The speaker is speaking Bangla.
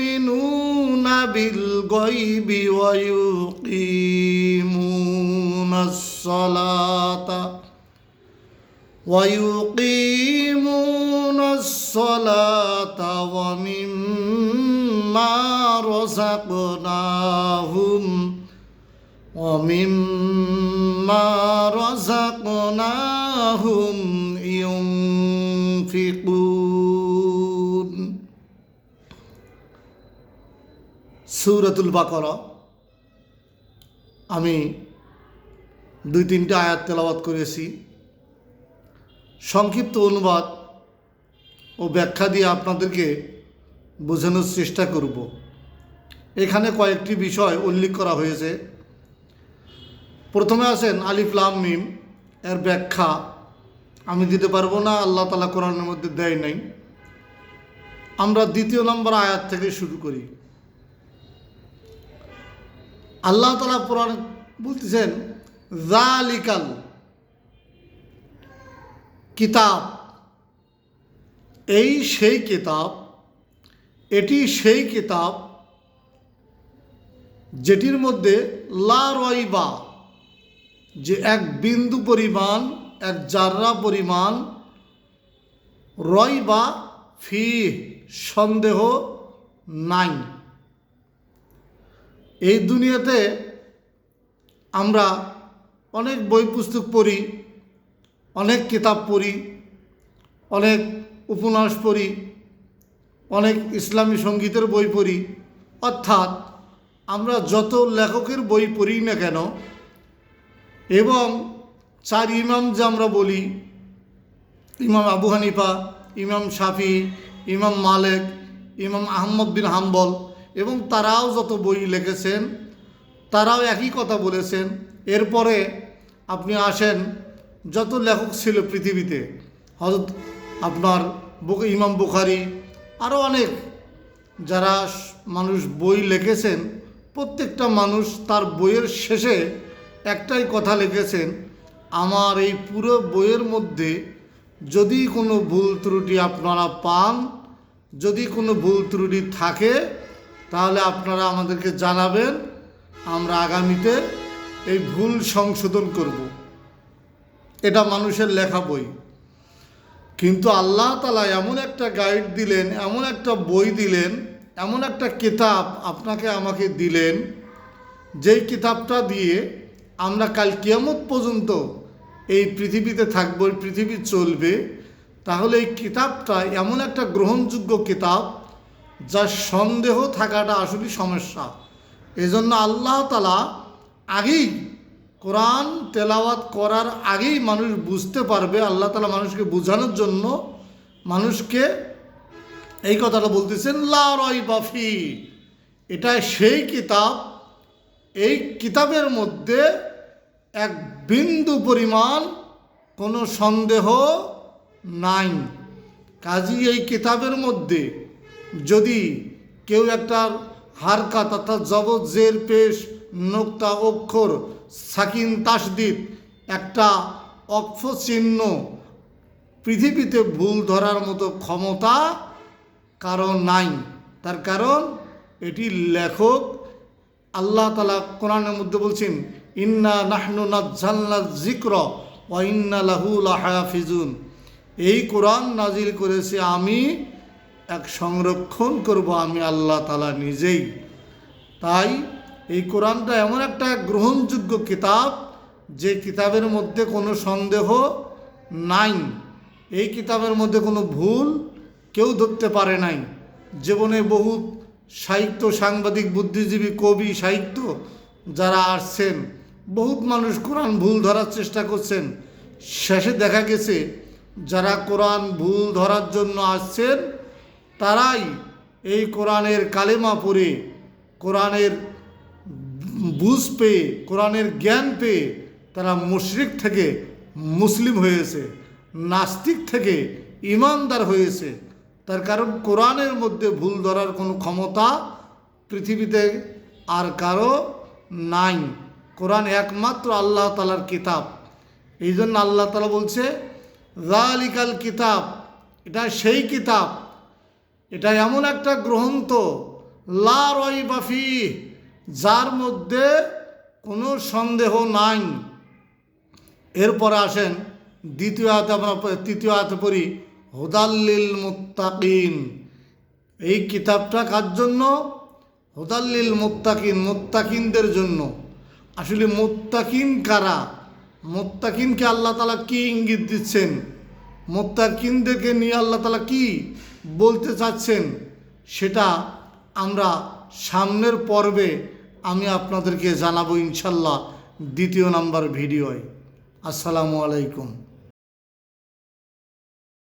يؤمنون بالغيب ويقيمون الصلاة ويقيمون الصلاة ومما رزقناهم ومما رزقناهم ينفقون সূরাতুল বাকরা। আমি দুই, তিনটা আয়াত তেলাওয়াত করেছি। সংক্ষিপ্ত অনুবাদ ও ব্যাখ্যা দিয়ে আপনাদেরকে বোঝানোর চেষ্টা করব। এখানে কয়েকটি বিষয় উল্লেখ করা হয়েছে। প্রথমে আছেন আলিফ লাম মিম, এর ব্যাখ্যা আমি দিতে পারব না, আল্লাহ তালা কোরআনের মধ্যে দেয় নাই। আমরা দ্বিতীয় নম্বর আয়াত থেকে শুরু করি। আল্লাহ তালা কোরআন বলতেছেন জালিকাল কিতাব। এই সেই কিতাব, এটি সেই কিতাব যেটির মধ্যে লা যে এক বিন্দু পরিমাণ, এক জাররা পরিমাণ রয় বা ফি সন্দেহ নাই। এই দুনিয়াতে আমরা অনেক বই পুস্তক পড়ি, অনেক কিতাব পড়ি, অনেক উপন্যাস পড়ি, অনেক ইসলামী সঙ্গীতের বই পড়ি। অর্থাৎ আমরা যত লেখকের বই পড়ি না কেন, এবং চার ইমাম যে আমরা বলি, ইমাম আবু হানিফা, ইমাম শাফি, ইমাম মালেক, ইমাম আহমদ বিন হাম্বল এবং তারাও যত বই লিখেছেন, তারাও একই কথা বলেছেন। এরপরে আপনি আসেন যত লেখক ছিল পৃথিবীতে হজরত আপনার ইমাম বুখারি আরও অনেক। যারা মানুষ বই লিখেছেন, প্রত্যেকটা মানুষ তার বইয়ের শেষে একটাই কথা লিখেছেন, আমার এই পুরো বইয়ের মধ্যে যদি কোনো ভুল ত্রুটি আপনারা পান, যদি কোনো ভুল ত্রুটি থাকে তাহলে আপনারা আমাদেরকে জানাবেন, আমরা আগামীতে এই ভুল সংশোধন করব। এটা মানুষের লেখা বই। কিন্তু আল্লাহ তালা এমন একটা গাইড দিলেন, এমন একটা বই দিলেন, এমন একটা কিতাব আপনাকে আমাকে দিলেন, যেই কিতাবটা দিয়ে আমরা কাল কিয়ামত পর্যন্ত এই পৃথিবীতে থাকব, এই পৃথিবী চলবে, তাহলে এই কিতাবটা এমন একটা গ্রহণযোগ্য কিতাব যার সন্দেহ থাকাটা আসলে সমস্যা। এজন্য আল্লাহ তালা আগেই কোরআন তেলাওয়াত করার আগেই মানুষ বুঝতে পারবে, আল্লাহ তালা মানুষকে বোঝানোর জন্য মানুষকে এই কথাটা বলতেছেন, লা রয় বাফি এটা সেই কিতাব। এই কিতাবের মধ্যে এক বিন্দু পরিমাণ কোনো সন্দেহ নাই। কাজী এই কিতাবের মধ্যে যদি কেউ একটা হারকাত অর্থাৎ জবত জের পেশ, নোক্তা অক্ষর, সাকিন তাসদিদ, একটা অক্ষ চিহ্ন পৃথিবীতে ভুল ধরার মতো ক্ষমতা কারণ নাই। তার কারণ এটি লেখক আল্লাহ তালা কোরআনের মধ্যে বলছেন, ইন্না নাহনু নাজ্জাল্লা জিক্র ও ইন্না লাহু লাহাফিজুন। এই কোরআন নাজিল করেছে আমি এক সংরক্ষণ করব আমি আল্লাহ তালা নিজেই। তাই এই কোরআনটা এমন একটা গ্রহণযোগ্য কিতাব, যে কিতাবের মধ্যে কোনো সন্দেহ নাই। এই কিতাবের মধ্যে কোনো ভুল কেউ ধরতে পারে নাই। জীবনে বহুত সাহিত্য, সাংবাদিক, বুদ্ধিজীবী, কবি, সাহিত্য যারা আসছেন, বহুত মানুষ কোরআন ভুল ধরার চেষ্টা করছেন। শেষে দেখা গেছে, যারা কোরআন ভুল ধরার জন্য আসছেন তারাই এই কোরআনের কালেমা পড়ে, কোরআনের বুঝ পেয়ে, কোরআনের জ্ঞান পেয়ে তারা মুশরিক থেকে মুসলিম হয়েছে, নাস্তিক থেকে ইমানদার হয়েছে। তার কারণ কোরআনের মধ্যে ভুল ধরার কোনো ক্ষমতা পৃথিবীতে আর কারও নাই। কোরআন একমাত্র আল্লাহ তালার কিতাব। এই জন্য আল্লাহ তালা বলছে রালিকাল কিতাব, এটা সেই কিতাব এটা এমন একটা গ্রন্থ, লা বাফি যার মধ্যে কোনো সন্দেহ নাই। এরপরে আসেন, দ্বিতীয় হাতে আমরা তৃতীয় হাতে পড়ি হুদাল্লিল মুত্তাকিন। এই কিতাবটা কার জন্য? হুদাল্লিল মুত্তাকিন, মুত্তাকিনদের জন্য। আসলে মুত্তাকিন কারা? মুত্তাকিনকে আল্লাহ তালা কি ইঙ্গিত দিচ্ছেন? মোত্তাকিনদেরকে নিয়ে আল্লাহ তালা কি বলতে চাচ্ছেন, সেটা আমরা সামনের পর্বে আমি আপনাদেরকে জানাব ইনশাল্লাহ দ্বিতীয় নাম্বার ভিডিওয়। আসসালামু আলাইকুম।